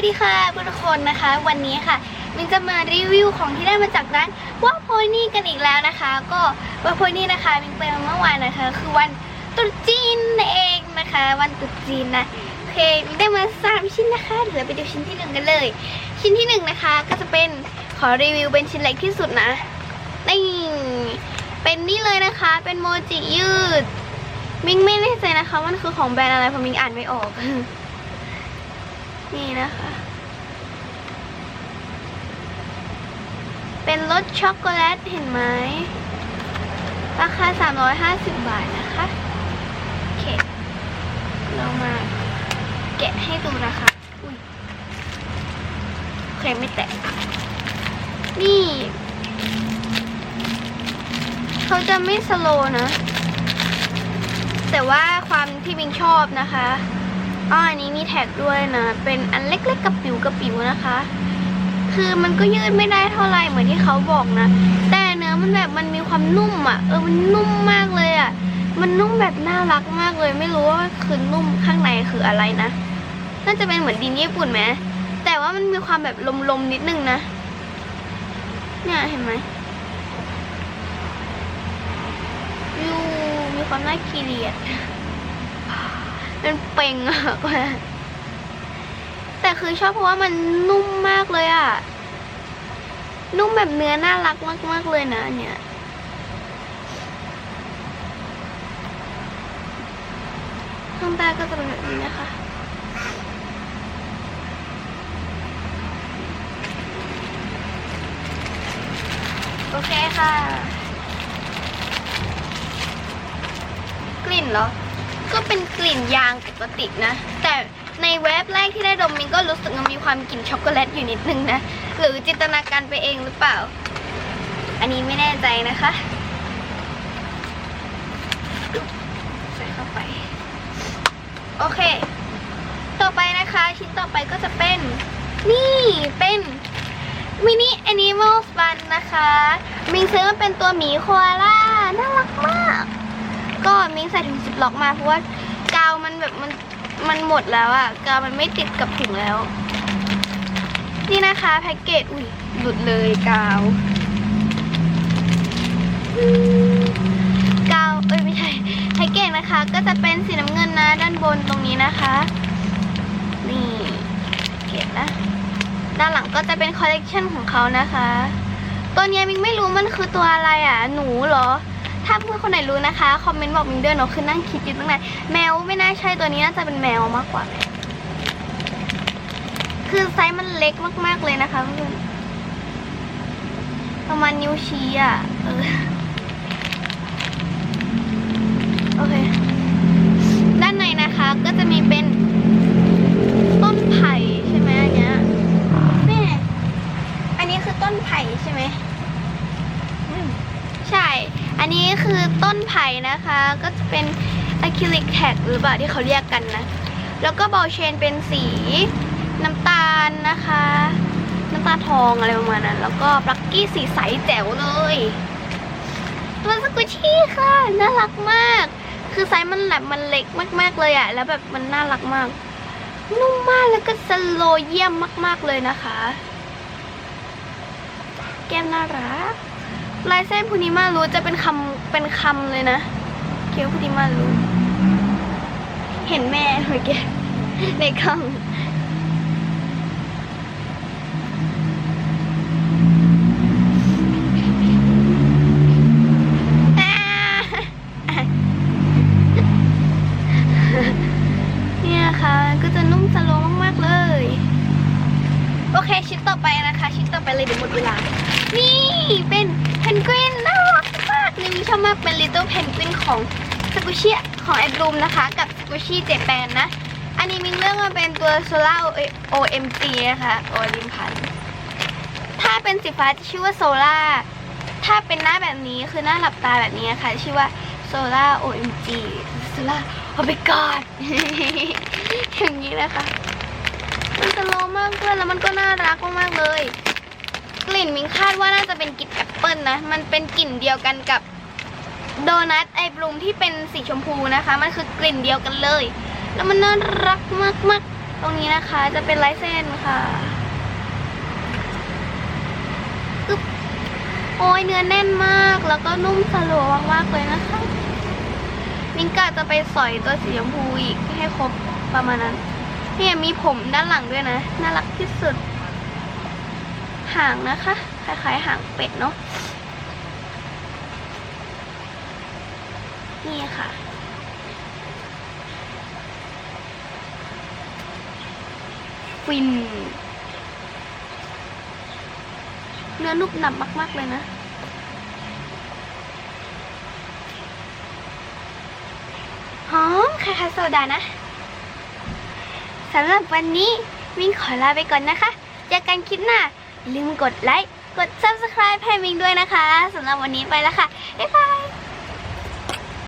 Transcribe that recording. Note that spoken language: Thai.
วัสดีค่ะทุกคนนะคะ วันนี้ค่ะมินจะมารีวิวของที่ได้มาจากร้านว่าโพนี่กันอีกแล้วนะคะ ก็ว่าโพนี่นะคะมินไปเมื่อวานนะคะ คือวันตรุษจีนเองนะคะ วันตรุษจีนนะโอเคมินได้มาสามชิ้นนะคะเดี๋ยวเราไปดูชิ้นที่หนึ่งกันเลย ชิ้นที่หนึ่งนะคะ ก็จะเป็นขอรีวิวเป็นชิ้นเล็กที่สุดนะนี่เป็นนี่เลยนะคะ เป็นโมจิยืดมิงไม่แน่ใจนะคะว่ามันคือของแบรนด์อะไรเพราะมิงอ่านไม่ออก นี่นะคะ เป็นรสช็อกโกแลตเห็นไหม ราคา 350 บาทนะคะโอเคเรามาแกะให้ดูนะคะอุ้ยโอเคไม่แตะนี่ เขาจะไม่สโลว์นะ แต่ว่าความที่มิงชอบนะคะ อ๋ออันนี้มีแท็กด้วยนะ เป็นอันเล็กๆกระปิวกระปิวนะคะ คือมันก็ยืดไม่ได้เท่าไหร่เหมือนที่เขาบอกนะ แต่เนื้อมันแบบมันมีความนุ่มอะ เออ มันนุ่มมากเลยอะ มันนุ่มแบบน่ารักมากเลย ไม่รู้ว่าคือนุ่มข้างในคืออะไรนะ น่าจะเป็นเหมือนดินญี่ปุ่นไหม แต่ว่ามันมีความแบบลมๆนิดนึงนะ เนี่ยเห็นไหมยูมีความน่าเกลียด มันเป่งอะแต่คือชอบเพราะว่ามันนุ่มมากเลยอะนุ่มแบบเนื้อน่ารักมากๆเลยนะเนี่ยข้างใต้ก็จะเป็นแบบนี้นะคะ โอเคค่ะ กลิ่นเหรอ ก็เป็นกลิ่นยางปกตินะ แต่ในเว็บแรกที่ได้ดมมินก็รู้สึกมันมีความกลิ่นช็อกโกแลตอยู่นิดนึงนะ หรือจินตนาการไปเองหรือเปล่า อันนี้ไม่แน่ใจนะคะใส่เข้าไป โอเค ต่อไปนะคะ ชิ้นต่อไปก็จะเป็น นี่เป็นมินิแอนิมอลสปันนะคะ มิงซื้อมาเป็นตัวหมีโคอาล่า น่ารักมาก ใส่ถุงสิบล็อกมาเพราะว่ากาวมันแบบมันมันหมดแล้วอะกาวมันไม่ติดกับถุงแล้ว นี่นะคะแพ็กเกจอุ้ยหลุดเลยกาวกาวเอ้ยไม่ใช่แพ็กเกจนะคะ ก็จะเป็นสีน้ำเงินนะด้านบนตรงนี้นะคะ นี่เก็บนะด้านหลังก็จะเป็นคอลเลกชันของเขานะคะ ตัวนี้มิงไม่รู้มันคือตัวอะไรอะ หนูเหรอ ถ้าเพื่อนคนไหนรู้นะคะ คอมเมนต์บอกมิงด้วยเนาะคือนั่งคิดอยู่ตั้งนานแมวไม่น่าใช่ตัวนี้น่าจะเป็นแมวมากกว่า คือไซส์มันเล็กมากๆเลยนะคะเพื่อนประมาณนิ้วชี้อะเออโอเค ด้านในนะคะก็จะมีเป็นต้นไผ่ใช่ไหมอันเนี้ยแม่อันนี้คือต้นไผ่ใช่ไหม ใช่ อันนี้คือต้นไผ่นะคะ ก็จะเป็นอะคริลิกแท็กหรือเปล่าที่เขาเรียกกันนะ แล้วก็บอลเชนเป็นสีน้ำตาลนะคะ น้ำตาลทองอะไรประมาณนั้น แล้วก็ปลักกี้สีใสแจ๋วเลยตัวสกุชี่ค่ะ น่ารักมาก คือไซส์มันแบบมันเล็กมาก ๆ เลยอะแล้วแบบมันน่ารักมาก นุ่มมากแล้วก็สโลเยี่ยมมาก ๆ เลยนะคะ แก้มน่ารัก ลายเส้นพูนิมารู้จะเป็นคำเป็นคำเลยนะเคี้ยวพูนิมารู้ เห็นแม่เมื่อกี้ในกล้องอ่า เนี่ยค่ะ ก็จะนุ่มสโลว์มาก ๆ เลย โอ เคชิ้นต่อไปนะคะ ชิ้นต่อไปเลยเดี๋ยวหมดเวลา นี่เป็นเพนกวินน่ารักมากนี่มีชอบมากเป็น Little Penguin ของสกุชิของแอดรูมนะคะ กับสกุชิเจแปนนะ อันนี้มิงเลือกมาเป็นตัว Solar OMG นะคะโอลิมพันถ้าเป็นสีฟ้าจะชื่อว่า Solar ถ้าเป็นหน้าแบบนี้คือหน้าหลับตาแบบนี้นะคะชื่อว่า Solar OMG Solar Oh my god อย่างนี้นะคะ มันสโลมากเพื่อนแล้วมันก็น่ารักมากๆเลย กลิ่นมิงคาดว่าน่าจะเป็นกลิ่นแอปเปิลนะ มันเป็นกลิ่นเดียวกันกับโดนัทไอบลูมที่เป็นสีชมพูนะคะ มันคือกลิ่นเดียวกันเลย แล้วมันน่ารักมากๆ ตรงนี้นะคะจะเป็นลายเส้นค่ะโอ้ยเนื้อแน่นมากแล้วก็นุ่มสโลว์มากๆเลยนะคะมิงกะจะไปสอยตัวสีชมพูอีกให้ครบประมาณนั้น เนี่ยมีผมด้านหลังด้วยนะ น่ารักที่สุดหางนะคะคล้ายๆหางเป็ดเนาะนี่ค่ะ ฟิน เนื้อนุ่มหนับมากๆเลยนะหอมคล้ายๆโซดานะำหรับวันนี้มิงขอลาไปก่อนนะคะเจอกันคลิปหน้าลืมกดไลค์กด subscribe ให้มิงด้วยนะคะสำหรับวันนี้ไปแล้วค่ะบ๊ายบาย